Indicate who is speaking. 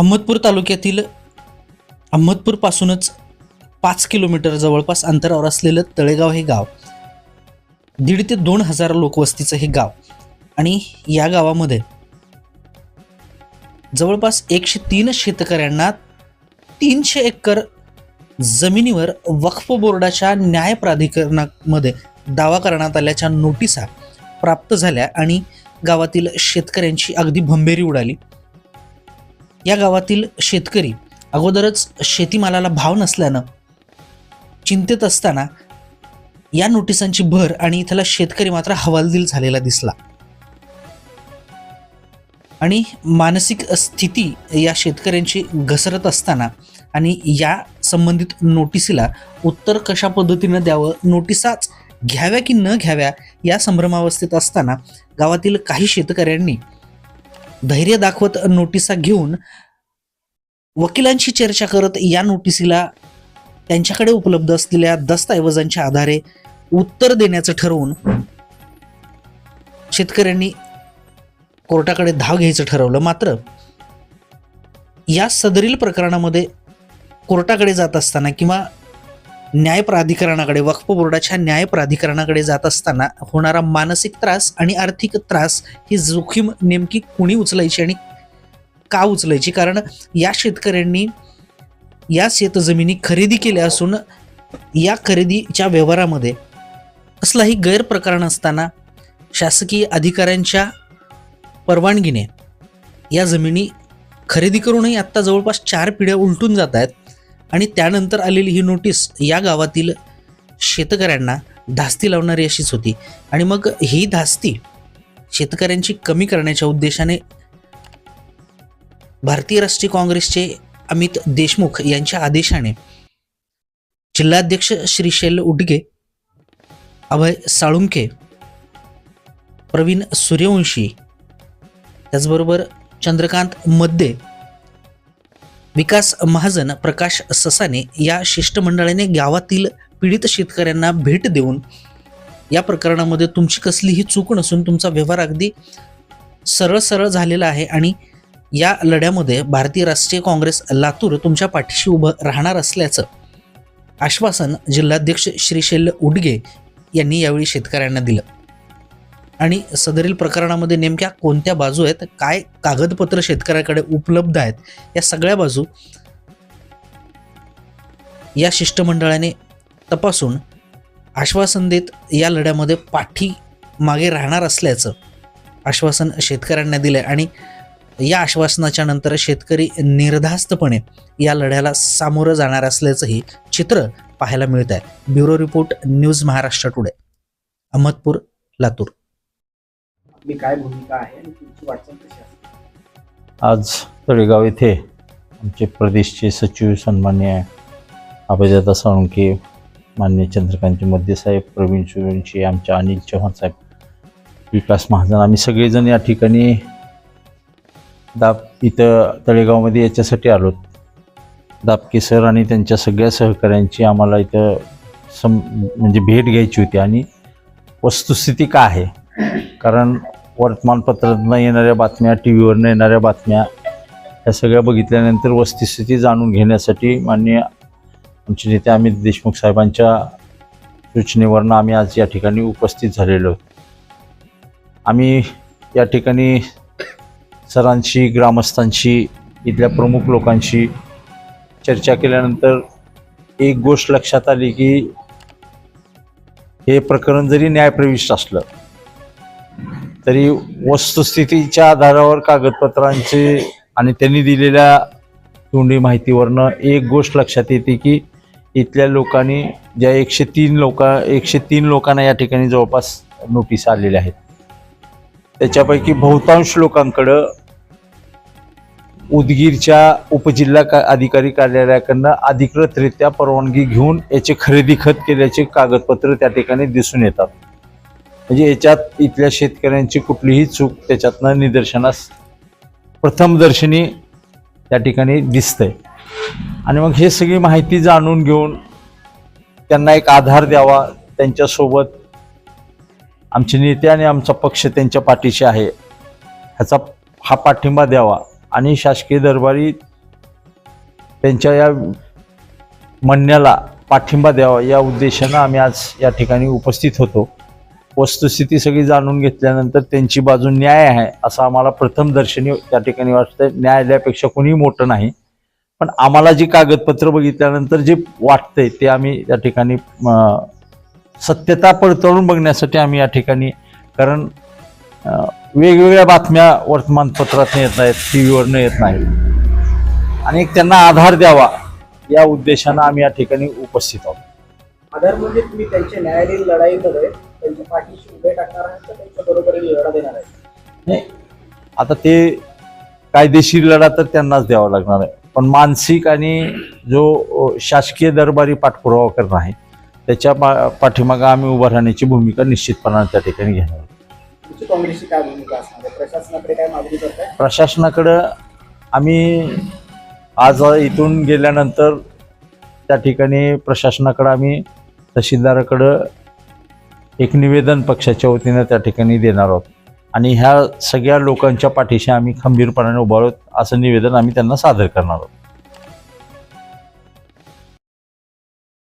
Speaker 1: अहमदपूर तालुक्यातील अहमदपूरपासूनच पाच किलोमीटर जवळपास अंतरावर असलेलं तळेगाव हे गाव. दीड ते दोन हजार लोकवस्तीचं हे गाव. आणि या गावामध्ये जवळपास एकशे तीन शेतकऱ्यांना तीनशे एकर जमिनीवर वक्फ बोर्डाच्या न्याय प्राधिकरणामध्ये दावा करण्यात आल्याच्या नोटिसा प्राप्त झाल्या आणि गावातील शेतकऱ्यांची अगदी भंबेरी उडाली. या गावातील शेतकरी अगोदरच शेतीमालाला भाव नसल्यानं चिंतेत असताना या नोटिसांची भर आणि इथला शेतकरी मात्र हवालदिल झालेला दिसला. आणि मानसिक स्थिती या शेतकऱ्यांची घसरत असताना आणि या संबंधित नोटिसीला उत्तर कशा पद्धतीनं द्यावं नोटिसाच घ्याव्या की न घ्याव्या या संभ्रमावस्थेत असताना गावातील काही शेतकऱ्यांनी धैर्य दाखवत नोटिसा घेऊन वकिलांशी चर्चा करत या नोटिसीला त्यांच्याकडे उपलब्ध असलेल्या दस्तऐवजांच्या आधारे उत्तर देण्याचं ठरवून शेतकऱ्यांनी कोर्टाकडे धाव घ्यायचं ठरवलं. मात्र या सदरील प्रकरणामध्ये कोर्टाकडे जात असताना किंवा न्याय प्राधिकरणाकडे वक्फ बोर्डाच्या न्याय प्राधिकरणाकडे जात असताना होणारा मानसिक त्रास आणि आर्थिक त्रास ही जोखीम नेमकी कुणी उचलायची आणि का उचलायची? कारण या शेतकऱ्यांनी या शेतजमिनी खरेदी केल्या असून या खरेदीच्या व्यवहारामध्ये असलाही गैरप्रकार नसताना शासकीय अधिकाऱ्यांच्या परवानगीने या जमिनी खरेदी करूनही आत्ता जवळपास चार पिढ्या उलटून जात आहेत. आणि त्यानंतर आलेली ही नोटीस या गावातील शेतकऱ्यांना धास्ती लावणारी अशीच होती. आणि मग ही धास्ती शेतकऱ्यांची कमी करण्याच्या उद्देशाने भारतीय राष्ट्रीय काँग्रेसचे अमित देशमुख यांच्या आदेशाने जिल्हाध्यक्ष श्रीशैल उडगे अभय साळुंके प्रवीण सूर्यवंशी त्याचबरोबर चंद्रकांत मद्दे विकास महाजन प्रकाश ससाने या शिष्टमंडळाने गावातील पीडित शेतकऱ्यांना भेट देऊन या प्रकरणामध्ये तुमची कसलीही चूक नसून तुमचा व्यवहार अगदी सरळ सरळ झालेला आहे आणि या लढ्यामध्ये भारतीय राष्ट्रीय काँग्रेस लातूर तुमच्या पाठीशी उभं राहणार असल्याचं आश्वासन जिल्हाध्यक्ष श्रीशैल उडगे यांनी यावेळी शेतकऱ्यांना दिलं. आणि सदरील प्रकरणामध्ये नेमक्या कोणत्या बाजू आहेत काय कागदपत्र शेतकऱ्याकडे उपलब्ध आहेत या सगळ्या बाजू या शिष्टमंडळाने तपासून आश्वासन देत या लढ्यामध्ये पाठी मागे राहणार असल्याचं आश्वासन शेतकऱ्यांना दिलं आणि या आश्वासनाच्या नंतर शेतकरी निर्धास्तपणे या लढ्याला सामोरं जाणार असल्याचंही चित्र पाहायला मिळत आहे bureau report news Maharashtra today Ahmedpur Latur.
Speaker 2: आपली काय भूमिका आहे आणि तुमची वाटचाल कशी असते?
Speaker 3: आज तळेगाव येथे आमचे प्रदेशचे सचिव सन्मान्य अभयदादा साळुंके मान्य चंद्रकांतजी मध्ये साहेब प्रवीण सुरेंशी आमच्या अनिल चव्हाण साहेब विकास महाजन आम्ही सगळेजण या ठिकाणी दाब इथं तळेगावमध्ये याच्यासाठी आलो दाबके सर आणि त्यांच्या सगळ्या सहकाऱ्यांची आम्हाला इथं सम म्हणजे भेट घ्यायची होती आणि वस्तुस्थिती काय आहे? कारण वर्तमानपत्रातनं येणाऱ्या बातम्या टी व्हीवरनं येणाऱ्या बातम्या ह्या सगळ्या बघितल्यानंतर वस्तुस्थिती जाणून घेण्यासाठी माननीय आमचे नेते अमित देशमुख साहेबांच्या सूचनेवरनं आम्ही आज या ठिकाणी उपस्थित झालेलो. आम्ही या ठिकाणी सरांशी ग्रामस्थांशी इथल्या प्रमुख लोकांशी चर्चा केल्यानंतर एक गोष्ट लक्षात आली की हे प्रकरण जरी न्यायप्रविष्ट असलं तरी वस्तुस्थितीच्या आधारावर कागदपत्रांचे आणि त्यांनी दिलेल्या तोंडी माहितीवरनं एक गोष्ट लक्षात येते की इथल्या लोकांनी ज्या एकशे तीन लोक एकशे तीन लोकांना या ठिकाणी जवळपास नोटीस आलेल्या आहेत त्याच्यापैकी बहुतांश लोकांकडं उदगीरच्या उपजिल्हा का अधिकारी कार्यालयाकडनं अधिकृतरित्या परवानगी घेऊन याचे खरेदी खत केल्याचे कागदपत्र त्या ठिकाणी दिसून येतात. म्हणजे याच्यात इथल्या शेतकऱ्यांची कुठलीही चूक त्याच्यातनं निदर्शनास प्रथमदर्शनी त्या ठिकाणी दिसतंय. आणि मग हे सगळी माहिती जाणून घेऊन त्यांना एक आधार द्यावा त्यांच्यासोबत आमचे नेते आणि आमचा पक्ष त्यांच्या पाठीशी आहे ह्याचा हा पाठिंबा द्यावा. आणि शासकीय दरबारी त्यांच्या या म्हणण्याला पाठिंबा द्यावा या उद्देशानं आम्ही आज या ठिकाणी उपस्थित होतो. वस्तुस्थिती सगळी जाणून घेतल्यानंतर त्यांची बाजू न्याय आहे असं आम्हाला प्रथमदर्शनी त्या ठिकाणी वाटतं न्यायालयापेक्षा कोणीही मोठं नाही. पण आम्हाला जी कागदपत्र बघितल्यानंतर जे वाटतंय ते आम्ही त्या ठिकाणी सत्यता पडताळून बघण्यासाठी आम्ही या ठिकाणी कारण वेगवेगळ्या बातम्या वर्तमानपत्रात येत नाहीत टी व्हीवरनं येत नाहीत. आणि एक त्यांना आधार द्यावा या उद्देशानं आम्ही या ठिकाणी उपस्थित आहोत.
Speaker 2: आधार म्हणजे तुम्ही त्यांच्या न्यायालयीन लढाईमध्ये त्यांच्या पाठीशी उभे टाकणार आहात का त्यांच्या बरोबरीने लढा देणार आहे
Speaker 3: नाही आता ते कायदेशीर लढा तर त्यांनाच द्यावा लागणार आहे. पण मानसिक आणि जो शासकीय दरबारी पाठपुरावा करणं आहे त्याच्या पा पाठीमागं आम्ही उभं राहण्याची भूमिका निश्चितपणाने त्या ठिकाणी घेणार आहोत.
Speaker 2: तुमची काँग्रेसची काय भूमिका असणार आहे? प्रशासनाकडे काय मागणी करताय?
Speaker 3: प्रशासनाकडं आम्ही आज इथून गेल्यानंतर त्या ठिकाणी प्रशासनाकडं आम्ही तहसीलदाराकडं एक निवेदन पक्षाच्या वतीनं त्या ठिकाणी देणार आहोत. आणि ह्या सगळ्या लोकांच्या पाठीशी आम्ही खंबीरपणाने उभा आहोत असं निवेदन आम्ही त्यांना सादर करणार आहोत.